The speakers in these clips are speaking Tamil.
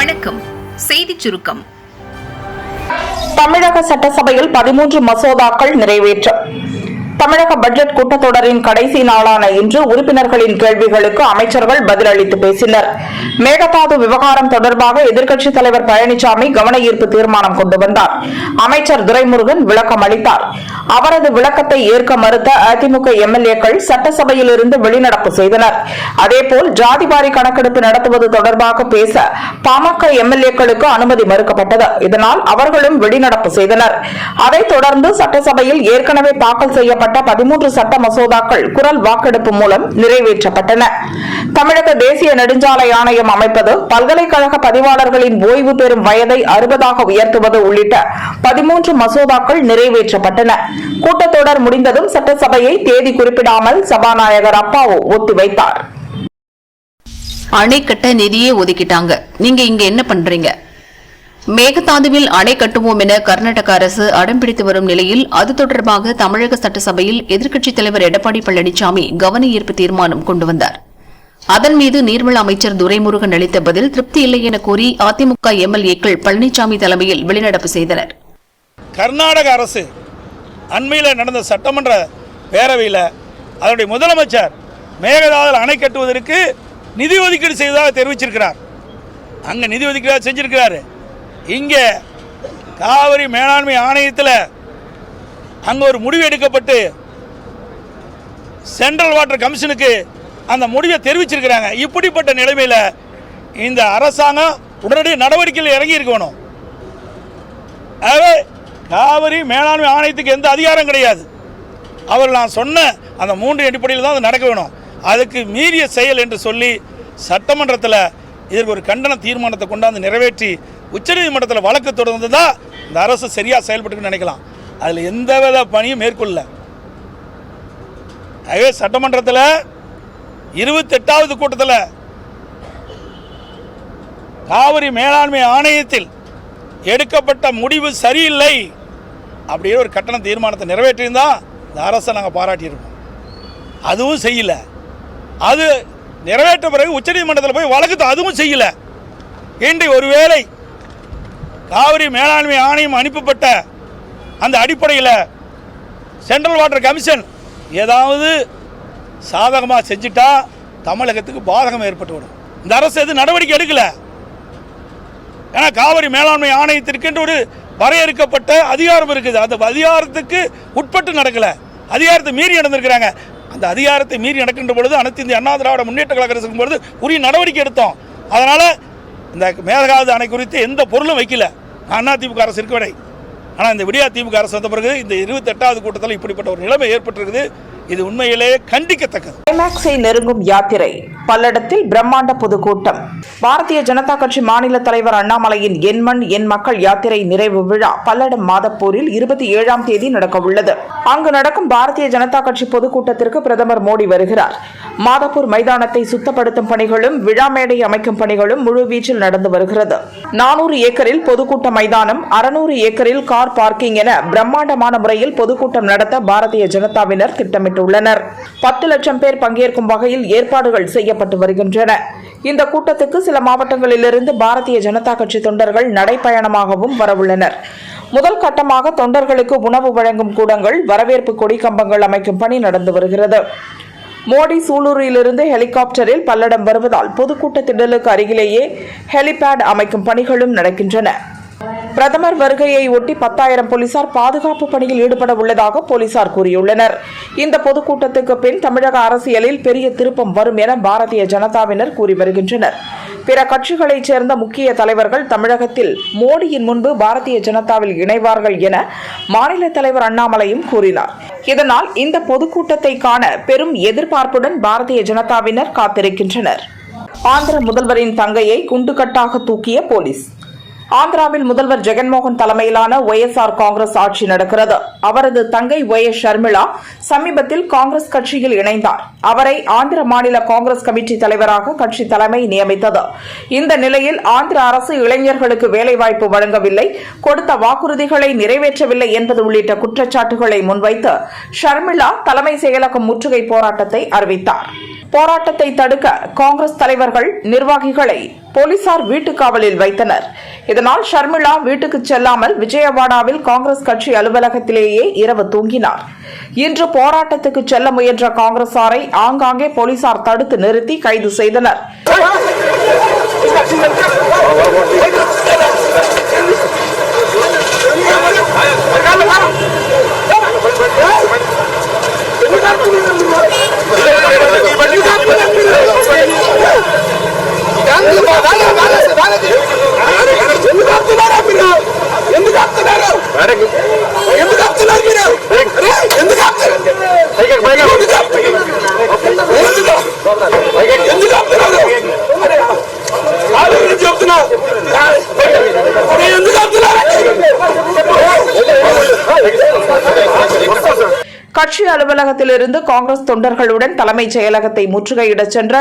வணக்கம். செய்திச் சுருக்கம். தமிழக சட்டசபையில் பதிமூன்று மசோதாக்கள் நிறைவேற்றம். தமிழக பட்ஜெட் கூட்டத்தொடரின் கடைசி நாளான இன்று உறுப்பினர்களின் கேள்விகளுக்கு அமைச்சர்கள் பதிலளித்து பேசினர். மேகதாது விவகாரம் தொடர்பாக எதிர்க்கட்சித் தலைவர் பழனிசாமி கவன ஈர்ப்பு தீர்மானம் கொண்டு வந்தார். அமைச்சர் துரைமுருகன் விளக்கம் அளித்தார். அவரது விளக்கத்தை ஏற்க மறுத்த அதிமுக எம்எல்ஏக்கள் சட்டசபையில் இருந்து வெளிநடப்பு செய்தனர். அதேபோல் ஜாதிவாரி கணக்கெடுப்பு நடத்துவது தொடர்பாக பேச பாமக எம்எல்ஏக்களுக்கு அனுமதி மறுக்கப்பட்டது. இதனால் அவர்களும் வெளிநடப்பு செய்தனர். அதைத் தொடர்ந்து சட்டசபையில் ஏற்கனவே தாக்கல் செய்யப்பட்ட பதிமூன்று சட்ட மசோதாக்கள் குரல் வாக்கெடுப்பு மூலம் நிறைவேற்றப்பட்டன. தமிழக தேசிய நெடுஞ்சாலை ஆணையம் அமைப்பது பல்கலைக்கழக பதிவாளர்களின் ஓய்வு பெறும் வயதை அறுபதாக உயர்த்துவது உள்ளிட்ட பதிமூன்று மசோதாக்கள் நிறைவேற்றப்பட்டன. கூட்டத்தொடர் முடிந்ததும் சட்டசபையை தேதி குறிப்பிடாமல் சபாநாயகர் அப்பாவு ஒத்திவைத்தார். அணைக்கட்ட நிதியே ஒதுக்கிட்டாங்க. நீங்க இங்க என்ன பண்றீங்க? மேகதாதுவில் அணை கட்டுவோம் என கர்நாடக அரசு அடம்பிடித்து வரும் நிலையில் அது தொடர்பாக தமிழக சட்டசபையில் எதிர்க்கட்சித் தலைவர் எடப்பாடி பழனிசாமி கவன ஈர்ப்பு தீர்மானம் கொண்டு வந்தார். அதன் மீது நீர்வள அமைச்சர் துரைமுருகன் அளித்த பதில் திருப்தி இல்லை என கூறி அதிமுக எம்எல்ஏக்கள் பழனிசாமி தலைமையில் வெளிநடப்பு செய்தனர். கர்நாடக அரசு அண்மையில் நடந்த சட்டமன்ற பேரவையில் அதனுடைய முதலமைச்சர் மேகதாதுவில் அணை கட்டுவதற்கு நிதி ஒதுக்கீடு செய்ததாக தெரிவிச்சிருக்கிறார். அங்கே நிதி ஒதுக்கீடு செஞ்சிருக்கிறாரு. இங்கே காவிரி மேலாண்மை ஆணையத்தில் அங்கே ஒரு முடிவு எடுக்கப்பட்டு சென்ட்ரல் வாட்டர் கமிஷனுக்கு அந்த முடிவை தெரிவிச்சிருக்கிறாங்க. இப்படிப்பட்ட நிலைமையில் இந்த அரசாங்கம் உடனடி நடவடிக்கையில் இறங்கி இருக்கணும். ஆகவே காவிரி மேலாண்மை ஆணையத்துக்கு எந்த அதிகாரம் கிடையாது. அவர் நான் சொன்ன அந்த மூன்று அடிப்படையில் தான் அது நடக்க வேணும். அதுக்கு மீறிய செயல் என்று சொல்லி சட்டமன்றத்தில் இதற்கு ஒரு கண்டன தீர்மானத்தை கொண்டாந்து நிறைவேற்றி உச்சநீதிமன்றத்தில் வழக்கு தொடர்ந்து தான் இந்த அரசு சரியாக செயல்பட்டுன்னு நினைக்கலாம். அதில் எந்த வித பணியும் மேற்கொள்ளல. ஆகவே சட்டமன்றத்தில் இருபத்தெட்டாவது கூட்டத்தில் காவிரி மேலாண்மை ஆணையத்தில் எடுக்கப்பட்ட முடிவு சரியில்லை அப்படின்னு ஒரு கட்டண தீர்மானத்தை நிறைவேற்றியிருந்தா இந்த அரசை நாங்கள் பாராட்டியிருக்கோம். அதுவும் செய்யலை. அது நிறைவேற்ற பிறகு உச்சநீதிமன்றத்தில் போய் வழக்கு அதுவும் செய்யலை. இன்றி ஒருவேளை காவிரி மேலாண்மை ஆணையம் அனுப்பப்பட்ட அந்த அடிப்படையில் சென்ட்ரல் வாட்டர் கமிஷன் ஏதாவது சாதகமாக செஞ்சுட்டா தமிழகத்துக்கு பாதகம் ஏற்பட்டுவிடும் இந்த அரசு எதுவும் நடவடிக்கை எடுக்கலை. ஏன்னா காவிரி மேலாண்மை ஆணையத்திற்கு ஒரு வரையறுக்கப்பட்ட அதிகாரம் இருக்குது. அந்த அதிகாரத்துக்கு உட்பட்டு நடக்கல. அதிகாரத்தை மீறி நடந்திருக்கிறாங்க. அந்த அதிகாரத்தை மீறி நடக்கின்ற பொழுது அனைத்து இந்திய அண்ணா திராவிட முன்னேற்ற கழக பொழுது உரிய நடவடிக்கை எடுத்தோம். அதனால் இந்த மேலகாவது அணை குறித்து எந்த பொருளும் வைக்கல. அண்ணா திமுக அரசு இருக்க விடை ஆனால் இந்த விடியா திமுக அரசு வந்த பிறகு இந்த இருபத்தெட்டாவது கூட்டத்தில் இப்படிப்பட்ட ஒரு நிலைமை ஏற்பட்டிருக்குது. இது உண்மையிலேயே கண்டிக்கத்தக்கது. கிளைமாக்ஸை நெருங்கும் யாத்திரை. பல்லடத்தில் பிரம்மாண்ட பொதுக்கூட்டம். பாரதிய ஜனதா கட்சி மாநில தலைவர் அண்ணாமலையின் என் மண் என் மக்கள் யாத்திரை நிறைவு விழா பல்லடம் மாதப்பூரில் இருபத்தி ஏழாம் தேதி நடக்க உள்ளது அங்கு நடக்கும் பாரதிய ஜனதா கட்சி பொதுக்கூட்டத்திற்கு பிரதமர் மோடி வருகிறார். மாதப்பூர் மைதானத்தை சுத்தப்படுத்தும் பணிகளும் விழா மேடை அமைக்கும் பணிகளும் முழுவீச்சில் நடந்து வருகிறது. நானூறு ஏக்கரில் பொதுக்கூட்ட மைதானம் அறுநூறு ஏக்கரில் கார் பார்க்கிங் என பிரம்மாண்டமான முறையில் பொதுக்கூட்டம் நடத்த பாரதிய ஜனதாவினர் திட்டமிட்டுள்ளனர். பத்து லட்சம் பேர் பங்கேற்கும் வகையில் ஏற்பாடுகள் செய்யப்பட்டு வருகின்றன. இந்த கூட்டத்துக்கு சில மாவட்டங்களிலிருந்து பாரதிய ஜனதா கட்சி தொண்டர்கள் நடைப்பயணமாகவும் வரவுள்ளனர். முதல் கட்டமாக தொண்டர்களுக்கு உணவு வழங்கும் கூடங்கள் வரவேற்பு கொடி கம்பங்கள் அமைக்கும் பணி நடந்து வருகிறது. மோடி சூலூரிலிருந்து ஹெலிகாப்டரில் பல்லடம் வருவதால் பொதுக்கூட்ட திடலுக்கு அருகிலேயே ஹெலிபேட் அமைக்கும் பணிகளும் நடக்கின்றன. பிரதமர் வருகையை ஒட்டி பத்தாயிரம் போலீசார் பாதுகாப்பு பணியில் ஈடுபட உள்ளதாக போலீசார் கூறியுள்ளனர். இந்த பொதுக்கூட்டத்துக்கு பின் தமிழக அரசியலில் பெரிய திருப்பம் வரும் என பாரதிய ஜனதாவினர் கூறி வருகின்றனர். பிற கட்சிகளைச் சேர்ந்த முக்கிய தலைவர்கள் தமிழகத்தில் மோடியின் முன்பு பாரதிய ஜனதாவில் இணைவார்கள் என மாநில தலைவர் அண்ணாமலையும் கூறினார். இதனால் இந்த பொதுக்கூட்டத்தை காண பெரும் எதிர்பார்ப்புடன் பாரதிய ஜனதாவினர் காத்திருக்கின்றனர். ஆந்திர முதல்வரின் தங்கையை குண்டுகட்டாக தூக்கிய போலீஸ். ஆந்திராவில் முதல்வர் ஜெகன்மோகன் தலைமையிலான ஒ எஸ் ஆர் காங்கிரஸ் ஆட்சி நடக்கிறது. அவரது தங்கை ஒய் எஸ் ஷர்மிளா சமீபத்தில் காங்கிரஸ் கட்சியில் இணைந்தார். அவரை ஆந்திர மாநில காங்கிரஸ் கமிட்டி தலைவராக கட்சி தலைமை நியமித்தது. இந்த நிலையில் ஆந்திர அரசு இளைஞர்களுக்கு வேலைவாய்ப்பு வழங்கவில்லை. கொடுத்த வாக்குறுதிகளை நிறைவேற்றவில்லை என்பது உள்ளிட்ட குற்றச்சாட்டுகளை முன்வைத்து ஷர்மிளா தலைமை செயலகம் முற்றுகை போராட்டத்தை அறிவித்தார். போராட்டத்தை தடுக்க காங்கிரஸ் தலைவர்கள் நிர்வாகிகளை போலீசார் வீட்டு காவலில் வைத்தனர். இதனால் ஷர்மிளா வீட்டுக்கு செல்லாமல் விஜயவாடாவில் காங்கிரஸ் கட்சி அலுவலகத்திலேயே இரவு தூங்கினார். இன்று போராட்டத்துக்கு செல்ல முயன்ற காங்கிரசாரை ஆங்காங்கே போலீசார் தடுத்து நிறுத்தி கைது செய்தனர். ఎందుకు ఆపుతున్నారు వాళ్ళ గురించి చెప్తున్నారు ఎందుకు ఆపుతున్నారు கட்சி அலுவலகத்திலிருந்து காங்கிரஸ் தொண்டர்களுடன் தலைமைச் செயலகத்தை முற்றுகையிடச் சென்ற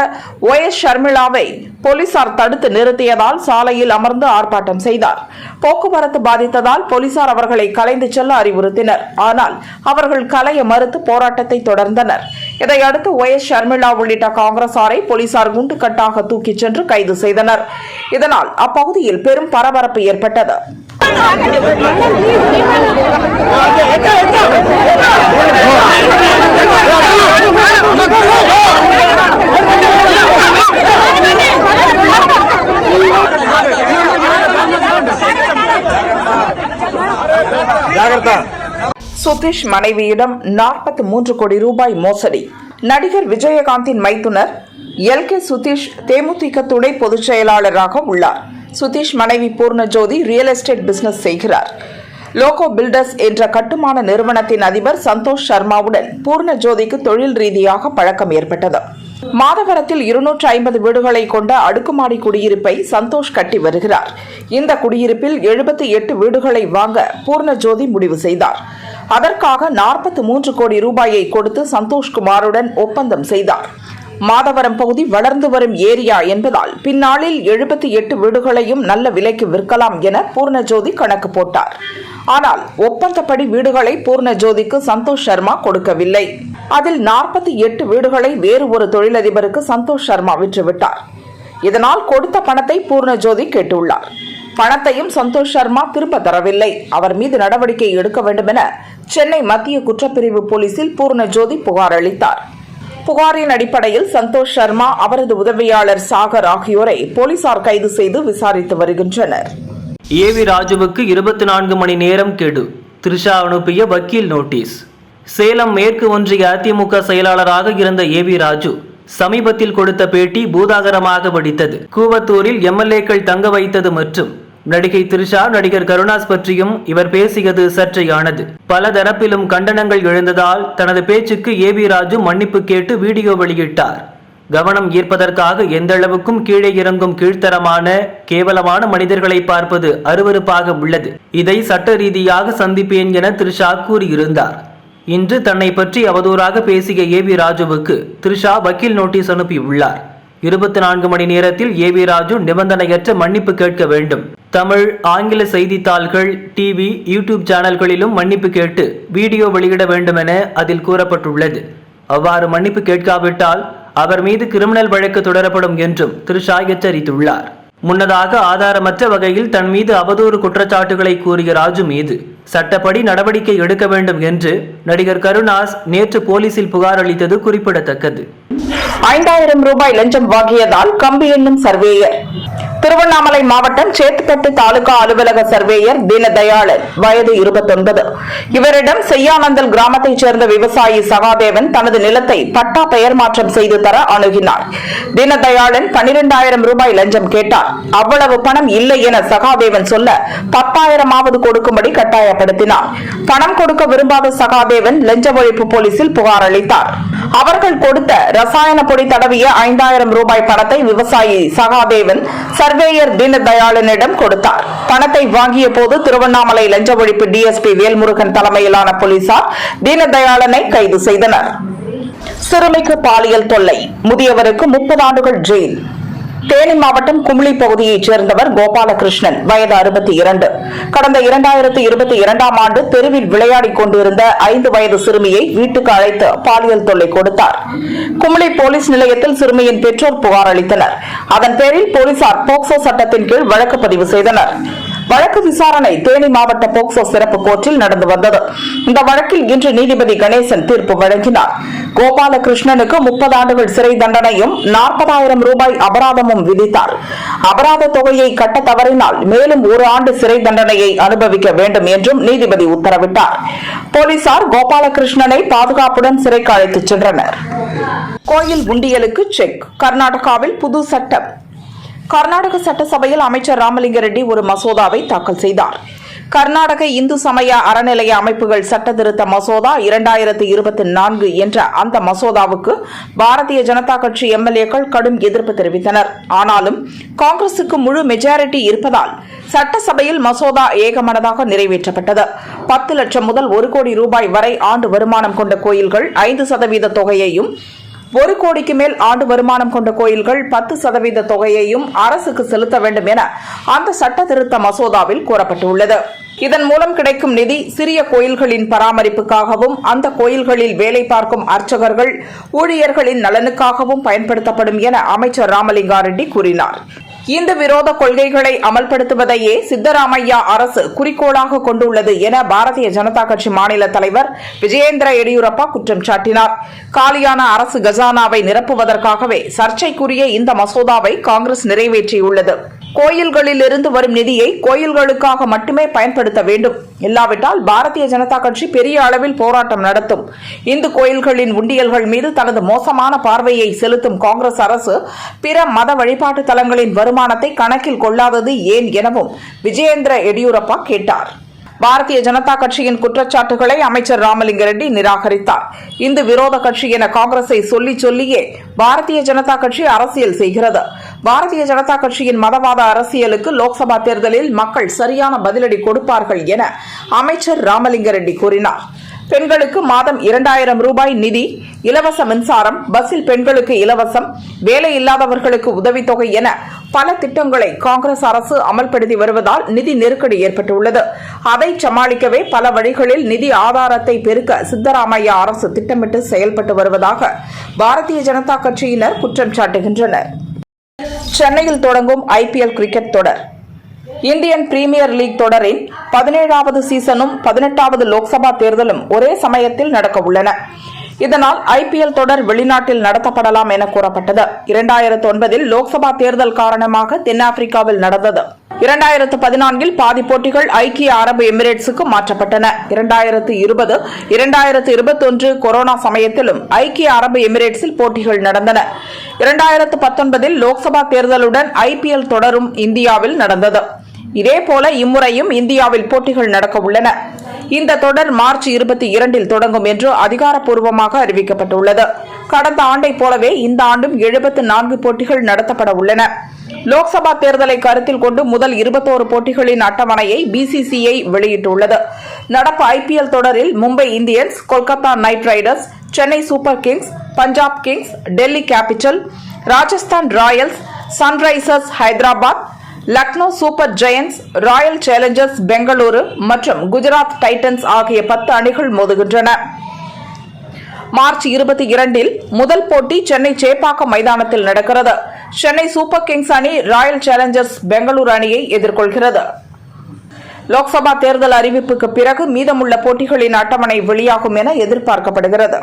ஒய் எஸ் ஷர்மிளாவை போலீசார் தடுத்து நிறுத்தியதால் சாலையில் அமர்ந்து ஆர்ப்பாட்டம் செய்தார் போக்குவரத்து பாதித்ததால் போலீசார் அவர்களை கலைந்து செல்ல அறிவுறுத்தினர் ஆனால் அவர்கள் கலைய மறுத்து போராட்டத்தை தொடர்ந்தனர் இதையடுத்து ஒய் எஸ் ஷர்மிளா உள்ளிட்ட காங்கிரசாரை போலீசார் குண்டுக்கட்டாக தூக்கிச் சென்று கைது செய்தனர். இதனால் அப்பகுதியில் பெரும் பரபரப்பு ஏற்பட்டது. சுதீஷ் மனைவியிடம் நாற்பத்தி மூன்று கோடி ரூபாய் மோசடி. நடிகர் விஜயகாந்தின் மைத்துனர் எல் கே சுதீஷ் தேமுதிக துணை பொதுச் செயலாளராக உள்ளார். சுதீஷ் மனைவி பூர்ணஜோதி ரியல் எஸ்டேட் பிசினஸ் செய்கிறார். லோகோ பில்டர்ஸ் என்ற கட்டுமான நிறுவனத்தின் அதிபர் சந்தோஷ் சர்மாவுடன் பூர்ணஜோதிக்கு தொழில் ரீதியாக பழக்கம் ஏற்பட்டது. மாதவரத்தில் இருநூற்று ஐம்பது வீடுகளை கொண்ட அடுக்குமாடி குடியிருப்பை சந்தோஷ் கட்டி வருகிறார். இந்த குடியிருப்பில் எழுபத்தி எட்டு வீடுகளை வாங்க பூர்ணஜோதி முடிவு செய்தார். அதற்காக நாற்பத்தி மூன்று கோடி ரூபாயை கொடுத்து சந்தோஷ்குமாருடன் ஒப்பந்தம் செய்தார். மாதவரம் பகுதி வளர்ந்து வரும் ஏரியா என்பதால் பின்னாளில் எழுபத்தி எட்டு வீடுகளையும் நல்ல விலைக்கு விற்கலாம் என பூர்ணஜோதி கணக்கு போட்டார். ஆனால் ஒப்பந்தப்படி வீடுகளை பூர்ணஜோதிக்கு சந்தோஷ் சர்மா கொடுக்கவில்லை. அதில் நாற்பத்தி எட்டு வீடுகளை வேறு ஒரு தொழிலதிபருக்கு சந்தோஷ் சர்மா விற்றுவிட்டார். இதனால் கொடுத்த பணத்தை பூர்ணஜோதி கேட்டுள்ளார். பணத்தையும் சந்தோஷ் சர்மா திரும்ப தரவில்லை. அவர் மீது நடவடிக்கை எடுக்க வேண்டும் என சென்னை மத்திய குற்றப்பிரிவு போலீசில் பூர்ணஜோதி புகார் அளித்தார். புகாரின் அடிப்படையில் சந்தோஷ் சர்மா அவரது உதவியாளர் சாகர் ஆகியோரை போலீசார் கைது செய்து விசாரித்து வருகின்றனர். ஏவி ராஜுவுக்கு இருபத்தி நான்கு மணி நேரம் கெடு. த்ரிஷா அனுப்பிய வக்கீல் நோட்டீஸ். சேலம் மேற்கு ஒன்றிய அதிமுக செயலாளராக இருந்த ஏ வி ராஜு சமீபத்தில் கொடுத்த பேட்டி பூதாகரமாக வெடித்தது. கூவத்தூரில் எம்எல்ஏக்கள் தங்க வைத்தது மற்றும் நடிகை த்ரிஷா நடிகர் கருணாஸ் பற்றியும் இவர் பேசியது சர்ச்சையானது. பல தரப்பிலும் கண்டனங்கள் எழுந்ததால் தனது பேச்சுக்கு ஏ வி ராஜு மன்னிப்பு கேட்டு வீடியோ வெளியிட்டார். கவனம் ஈர்ப்பதற்காக எந்தளவுக்கும் கீழே இறங்கும் கீழ்த்தரமான கேவலமான மனிதர்களை பார்ப்பது அருவருப்பாக உள்ளது. இதை சட்ட ரீதியாக சந்திப்பேன் என த்ரிஷா கூறியிருந்தார். இன்று தன்னை பற்றி அவதூறாக பேசிய ஏ வி ராஜுவுக்கு த்ரிஷா வக்கீல் நோட்டீஸ் அனுப்பியுள்ளார். இருபத்தி நான்கு மணி நேரத்தில் ஏ வி ராஜு நிபந்தனையற்ற மன்னிப்பு கேட்க வேண்டும். தமிழ் ஆங்கில செய்தித்தாள்கள் டிவி யூடியூப் சேனல்களிலும் மன்னிப்பு கேட்டு வீடியோ வெளியிட வேண்டும் என அதில் கூறப்பட்டுள்ளது. அவ்வாறு மன்னிப்பு கேட்காவிட்டால் அவர் மீது கிரிமினல் வழக்கு தொடரப்படும் என்றும் திரு. ஷாய் எச்சரித்துள்ளார் முன்னதாக ஆதாரமற்ற வகையில் தன் மீது அவதூறு குற்றச்சாட்டுகளை கூறிய ராஜு மீது சட்டப்படி நடவடிக்கை எடுக்க வேண்டும் என்று நடிகர் கருணாஸ் நேற்று போலீசில் புகார் அளித்தது குறிப்பிடத்தக்கது. ஐந்தாயிரம் ரூபாய் லஞ்சம் வாங்கியதால் கம்பி எண்ணும் சர்வேயர். திருவண்ணாமலை மாவட்டம் சேத்துப்பட்டு தாலுகா அலுவலக சர்வேயர் தீனதயாளன் வயது இருபத்தொன்பது. இவரிடம் செய்யானந்தல் கிராமத்தைச் சேர்ந்த விவசாயி சகாதேவன் தனது நிலத்தை பட்டா பெயர் மாற்றம் செய்து தர அணுகினார். தீனதயாளன் பனிரெண்டாயிரம் ரூபாய் லஞ்சம் கேட்டார். அவ்வளவு பணம் இல்லை என சகாதேவன் சொல்ல பத்தாயிரமாவது கொடுக்கும்படி கட்டாயப்படுத்தினார். பணம் கொடுக்க விரும்பாத சகாதேவன் லஞ்ச ஒழிப்பு போலீசில் புகார் அளித்தார். அவர்கள் கொடுத்த ரசாயன பொடி தடவிய ஐந்தாயிரம் ரூபாய் பணத்தை விவசாயி சகாதேவன் சர்வேயர் தீனதயாளனிடம் கொடுத்தார். பணத்தை வாங்கிய போது திருவண்ணாமலை லஞ்ச ஒழிப்பு டிஎஸ்பி வேல்முருகன் தலைமையிலான போலீசார் தீனதயாளனை கைது செய்தனர். சிறுமிக்கு பாலியல் தொல்லை முதியவருக்கு முப்பது ஆண்டுகள் ஜெயில். தேனி மாவட்டம் கும்ளி பகுதியைச் சேர்ந்தவர் கோபாலகிருஷ்ணன் வயது அறுபத்தி இரண்டு. கடந்த இரண்டாயிரத்தி இருபத்தி இரண்டாம் ஆண்டு தெருவில் விளையாடிக் கொண்டிருந்த ஐந்து வயது சிறுமியை வீட்டுக்கு அழைத்து பாலியல் தொல்லை கொடுத்தார். கும்ளி போலீஸ் நிலையத்தில் சிறுமியின் பெற்றோர் புகார் அளித்தனர். அதன் பேரில் போலீசார் போக்சோ சட்டத்தின் கீழ் வழக்கு பதிவு செய்தனர். வழக்கு விசாரணை தேனி மாவட்ட போக்சோ சிறப்பு கோர்ட்டில் நடந்து வந்தது. இந்த வழக்கில் இன்று நீதிபதி கணேசன் தீர்ப்பு வழங்கினார். கோபாலகிருஷ்ணனுக்கு முப்பது ஆண்டுகள் சிறை தண்டனையும் நாற்பதாயிரம் ரூபாய் அபராதமும் விதித்தார். அபராத தொகையை கட்ட தவறினால் மேலும் ஒரு ஆண்டு சிறை தண்டனையை அனுபவிக்க வேண்டும் என்றும் நீதிபதி உத்தரவிட்டார். போலீசார் கோபாலகிருஷ்ணனை பாதுகாப்புடன் சிறைக்கு அழைத்துச் சென்றனர். கோயில் உண்டியலுக்கு செக் கர்நாடகாவில் புது சட்டம். கர்நாடக சட்டசபையில் அமைச்சர் ராமலிங்க ரெட்டி ஒரு மசோதாவை தாக்கல் செய்தார். கர்நாடக இந்து சமய அறநிலைய அமைப்புகள் சட்டத்திருத்த மசோதா இரண்டாயிரத்து இருபத்தி நான்கு என்ற அந்த மசோதாவுக்கு பாரதிய ஜனதா கட்சி எம்எல்ஏக்கள் கடும் எதிர்ப்பு தெரிவித்தனர். ஆனாலும் காங்கிரசுக்கு முழு மெஜாரிட்டி இருப்பதால் சட்டசபையில் மசோதா ஏகமனதாக நிறைவேற்றப்பட்டது. பத்து லட்சம் முதல் ஒரு கோடி ரூபாய் வரை ஆண்டு வருமானம் கொண்ட கோயில்கள் ஐந்து சதவீத தொகையையும் ஒரு கோடிக்கு மேல் ஆண்டு வருமானம் கொண்ட கோயில்கள் பத்து சதவீத தொகையையும் அரசுக்கு செலுத்த வேண்டும் என அந்த சட்ட திருத்த மசோதாவில் கூறப்பட்டுள்ளது. இதன் மூலம் கிடைக்கும் நிதி சிறிய கோயில்களின் பராமரிப்புக்காகவும் அந்த கோயில்களில் வேலை பார்க்கும் அர்ச்சகர்கள் ஊழியர்களின் நலனுக்காகவும் பயன்படுத்தப்படும் என அமைச்சர் ராமலிங்கா ரெட்டி கூறினார். இந்த விரோத கொள்கைகளை அமல்படுத்துவதையே சித்தராமையா அரசு குறிக்கோளாக கொண்டுள்ளது என பாரதிய ஜனதா கட்சி மாநில தலைவர் விஜயேந்திர எடியூரப்பா குற்றம் சாட்டினார். காலியான அரசு கஜானாவை நிரப்புவதற்காகவே சர்ச்சைக்குரிய இந்த மசோதாவை காங்கிரஸ் நிறைவேற்றியுள்ளது. கோயில்களிலிருந்து வரும் நிதியை கோயில்களுக்காக மட்டுமே பயன்படுத்த வேண்டும். இல்லாவிட்டால் பாரதிய ஜனதா கட்சி பெரிய அளவில் போராட்டம் நடத்தும். இந்து கோயில்களின் உண்டியல்கள் மீது தனது மோசமான பார்வையை செலுத்தும் காங்கிரஸ் அரசு பிற மத வழிபாட்டு தலங்களின் வருமானத்தை கணக்கில் கொள்ளாதது ஏன் எனவும் விஜயேந்திர எடியூரப்பா கேட்டார். பாரதிய ஜனதா கட்சியின் குற்றச்சாட்டுகளை அமைச்சர் ராமலிங்க ரெட்டி நிராகரித்தார். இந்து விரோத கட்சி என காங்கிரஸை சொல்லி சொல்லியே பாரதிய ஜனதா கட்சி அரசியல் செய்கிறது. பாரதிய ஜனதா கட்சியின் மதவாத அரசியலுக்கு லோக்சபா தேர்தலில் மக்கள் சரியான பதிலடி கொடுப்பார்கள் என அமைச்சர் ராமலிங்க ரெட்டி கூறினார். பெண்களுக்கு மாதம் இரண்டாயிரம் ரூபாய் நிதி இலவச மின்சாரம் பஸ்ஸில் பெண்களுக்கு இலவசம் வேலை இல்லாதவர்களுக்கு உதவித்தொகை என பல திட்டங்களை காங்கிரஸ் அரசு அமல்படுத்தி வருவதால் நிதி நெருக்கடி ஏற்பட்டுள்ளது. அதை சமாளிக்கவே பல வழிகளில் நிதி ஆதாரத்தை பெருக்க சித்தராமையா அரசு திட்டமிட்டு செயல்பட்டு வருவதாக பாரதிய ஜனதா கட்சியினர் குற்றம் சாட்டுகின்றனர். சென்னையில் தொடங்கும் ஐபிஎல் கிரிக்கெட் தொடர். இந்தியன் பிரீமியர் லீக் தொடரின் பதினேழாவது சீசனும் பதினெட்டாவது லோக்சபா தேர்தலும் ஒரே சமயத்தில் நடக்க உள்ளன இதனால் ஐபிஎல் தொடர் வெளிநாட்டில் நடத்தப்படலாம் என கூறப்பட்டது. இரண்டாயிரத்து ஒன்பதில் லோக்சபா தேர்தல் காரணமாக தென்னாப்பிரிக்காவில் நடந்தது. இரண்டாயிரத்து பதினான்கில் பாதி போட்டிகள் ஐக்கிய அரபு எமிரேட்ஸுக்கு மாற்றப்பட்டன. இரண்டாயிரத்து இருபது இரண்டாயிரத்து இருபத்தொன்று கொரோனா சமயத்திலும் ஐக்கிய அரபு எமிரேட்ஸில் போட்டிகள் நடந்தன. இரண்டாயிரத்து பத்தொன்பதில் லோக்சபா தேர்தலுடன் ஐபிஎல் தொடரும் இந்தியாவில் நடந்தது. இதேபோல இம்முறையும் இந்தியாவில் போட்டிகள் நடக்க உள்ளன. இந்த தொடர் மார்ச் இருபத்தி இரண்டில் தொடங்கும் என்று அதிகாரப்பூர்வமாக அறிவிக்கப்பட்டுள்ளது. கடந்த ஆண்டைப் போலவே இந்த ஆண்டும் எழுபத்து நான்கு போட்டிகள் நடத்தப்பட உள்ளன. லோக்சபா தேர்தலை கருத்தில் கொண்டு முதல் இருபத்தோரு போட்டிகளின் அட்டவணையை பிசிசிஐ வெளியிட்டுள்ளது. நடப்பு ஐபிஎல் தொடரில் Mumbai Indians Kolkata Knight Riders Chennai Super Kings Punjab Kings Delhi Capital Rajasthan Royals Sunrisers Hyderabad Lucknow Super Giants Royal Challengers Bengaluru மற்றும் குஜராத் டைட்டன்ஸ் ஆகிய பத்து அணிகள் மோதுகின்றன. மார்ச் இருபத்தி இரண்டில் முதல் போட்டி சென்னை சேப்பாக்கம் மைதானத்தில் நடக்கிறது. சென்னை சூப்பர் கிங்ஸ் அணி ராயல் சேலஞ்சர்ஸ் பெங்களூரு அணியை எதிர்கொள்கிறது. லோக்சபா தேர்தல் அறிவிப்புக்கு பிறகு மீதமுள்ள போட்டிகளின் அட்டவணை வெளியாகும் என எதிர்பார்க்கப்படுகிறது.